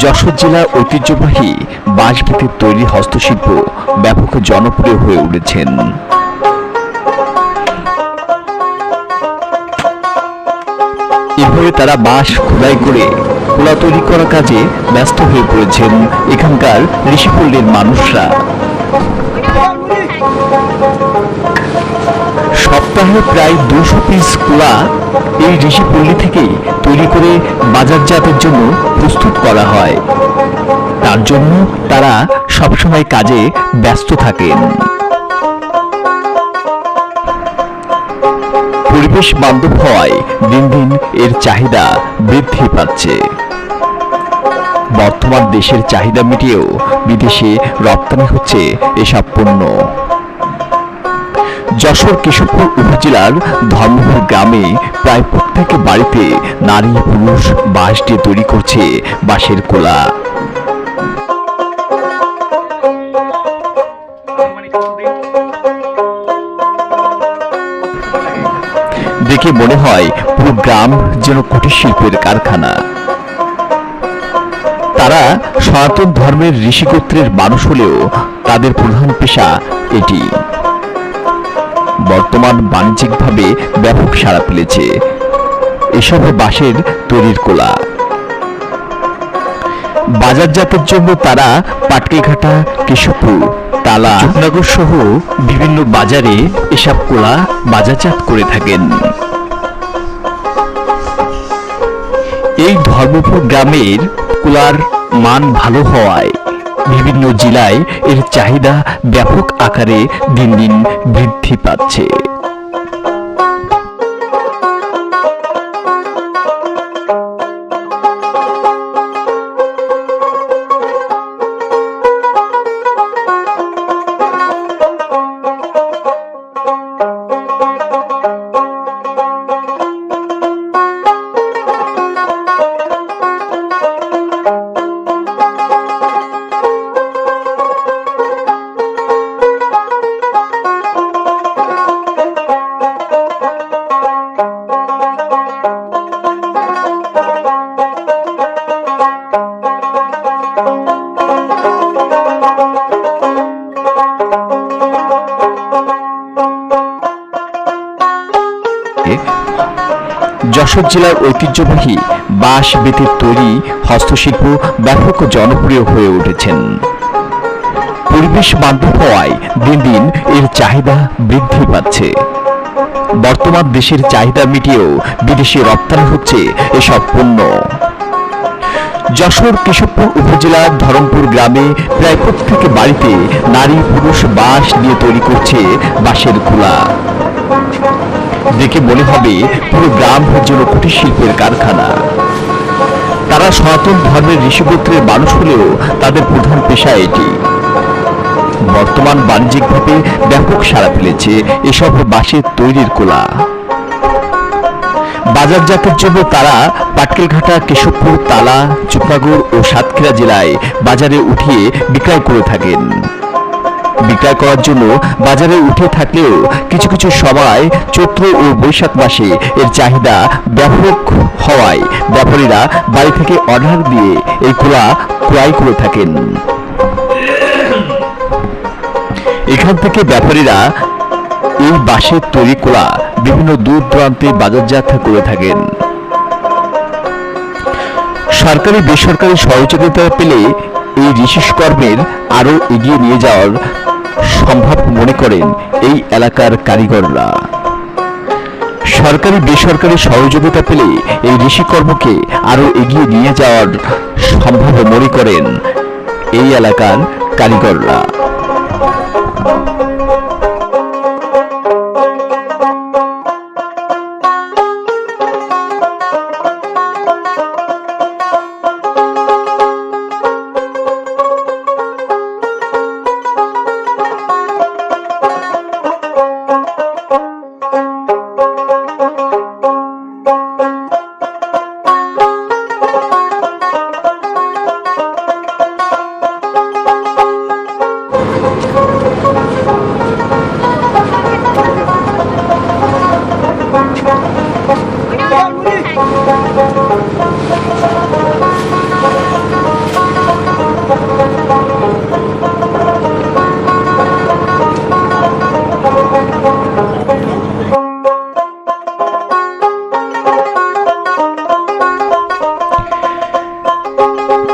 যশোর জেলার ঐতিহ্যবাহী বাঁশবেতের তৈরি হস্তশিল্প ব্যাপক জনপ্রিয় হয়ে উঠেছেন। এভাবে তারা বাঁশ খোদাই করে কোলা তৈরি করার কাজে ব্যস্ত হয়ে পড়েছেন এখানকার ঋষিপল্লীর মানুষরা। সপ্তাহে প্রায় দুশো পিস কুলা এই ঋষিপল্লী থেকেই তৈরি করে বাজারজাতের জন্য প্রস্তুত করা হয়। তার জন্য তারা সবসময় কাজে ব্যস্ত থাকেন। পরিবেশ বান্ধব হওয়ায় দিন দিন এর চাহিদা বৃদ্ধি পাচ্ছে। বর্তমান দেশের চাহিদা মিটিয়েও বিদেশে রপ্তানি হচ্ছে এসব পণ্য। যশোর কেশবপুর উপজেলার ধর্মপুর গ্রামে প্রায় প্রত্যেক বাড়িতে নারী পুরুষ বাঁশ দিয়ে তৈরি করছে বাঁশের কোলা। দেখে মনে হয় পুরো গ্রাম যেন কুটির শিল্পের কারখানা। তারা সনাতন ধর্মের ঋষিগোত্রের মানুষ হলেও তাদের প্রধান পেশা এটি। বর্তমান বাণিজ্যিকভাবে ব্যাপক সাড়া ফেলেছে। এসব বাঁশের তৈরির কোলা। বাজারজাতের জন্য তারা পাটকেঘাটা, কেশবপুর, তালা নগর সহ বিভিন্ন বাজারে এসব কোলা বাজারজাত করে থাকেন। এই ধর্মপুর গ্রামের কুলার মান ভালো হওয়ায় বিভিন্ন জেলায় এর চাহিদা ব্যাপক আকারে দিন দিন বৃদ্ধি পাচ্ছে। যশোর জেলার ঐতিহ্যবাহী বাঁশ বেতের তৈরি হস্তশিল্প ব্যাপক জনপ্রিয় হয়ে উঠেছেন। পরিবেশ বান্ধব হওয়ায় দিন দিন এর চাহিদা বৃদ্ধি পাচ্ছে। বর্তমান দেশের চাহিদা মিটিয়েও বিদেশে রপ্তানি হচ্ছে এসব পণ্য। যশোর কেশবপুর উপজেলার ধরমপুর গ্রামে প্রায় প্রত্যেক বাড়িতে নারী পুরুষ বাঁশ দিয়ে তৈরি করছে বাঁশের কুলা দেখে মনে হবে পুরো গ্রাম যেন কুটির শিল্পের কারখানা। তারা সনাতন ধর্মের ঋষিগোত্রের মানুষ হলেও তাদের প্রধান পেশা এটি। বর্তমান বাণিজ্যিকভাবে ব্যাপক সাড়া ফেলেছে এসব বাঁশের তৈরির কোলা। বাজারজাতের জন্য তারা পাটকেলঘাটা, কেশবপুর, তালা চুপনাগড় ও সাতক্ষীরা জেলায় বাজারে উঠিয়ে বিক্রয় করে থাকেন। বিক্রয় করার জন্য বাজারে উঠে থাকলেও কিছু কিছু সময় চৈত্র ও বৈশাখ মাসে এর চাহিদা ব্যাপক হওয়ায় ব্যাপারীরা বাড়ি থেকে অর্ডার দিয়ে এই কুলা ক্রয় করে থাকেন। এখান থেকে ব্যাপারীরা এই বাঁশের তৈরি কোলা বিভিন্ন দূর দূরান্তে বাজারজাত করে থাকেন। সরকারি বেসরকারি সহযোগিতা পেলে এই ঋষিস কর্মের আরও এগিয়ে নিয়ে যাওয়ার সম্ভব মনে করেন এই এলাকার কারিগররা। সরকারি, বেসরকারি সহযোগিতা পেলে এই ঋষিকর্মকে আরও এগিয়ে নিয়ে যাওয়ার সম্ভব মনে করেন এই এলাকার কারিগররা।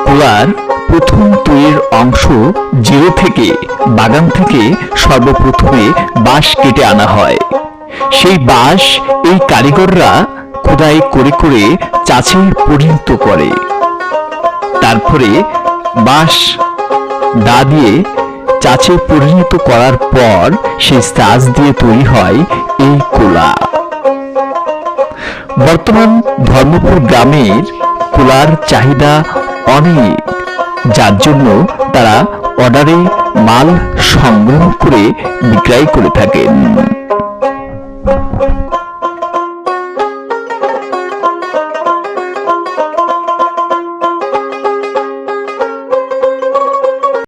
গোলার প্রথম তৈরির অংশ জিরো থেকে বাগান থেকে সর্বপ্রথমে বাঁশ কেটে আনা হয়। সেই বাঁশ এই কারিগররা খোদাই করে করে চাচে পরিণত করে। তারপরে বাঁশ, দা দিয়ে চাচে পরিণত করার পর সেই চাচ দিয়ে তৈরি হয় এই কোলা। বর্তমান ধর্মপুর গ্রামের কোলার চাহিদা অনেক, যার জন্য তারা অর্ডারে মাল সংগ্রহ করে বিক্রয় করে থাকেন।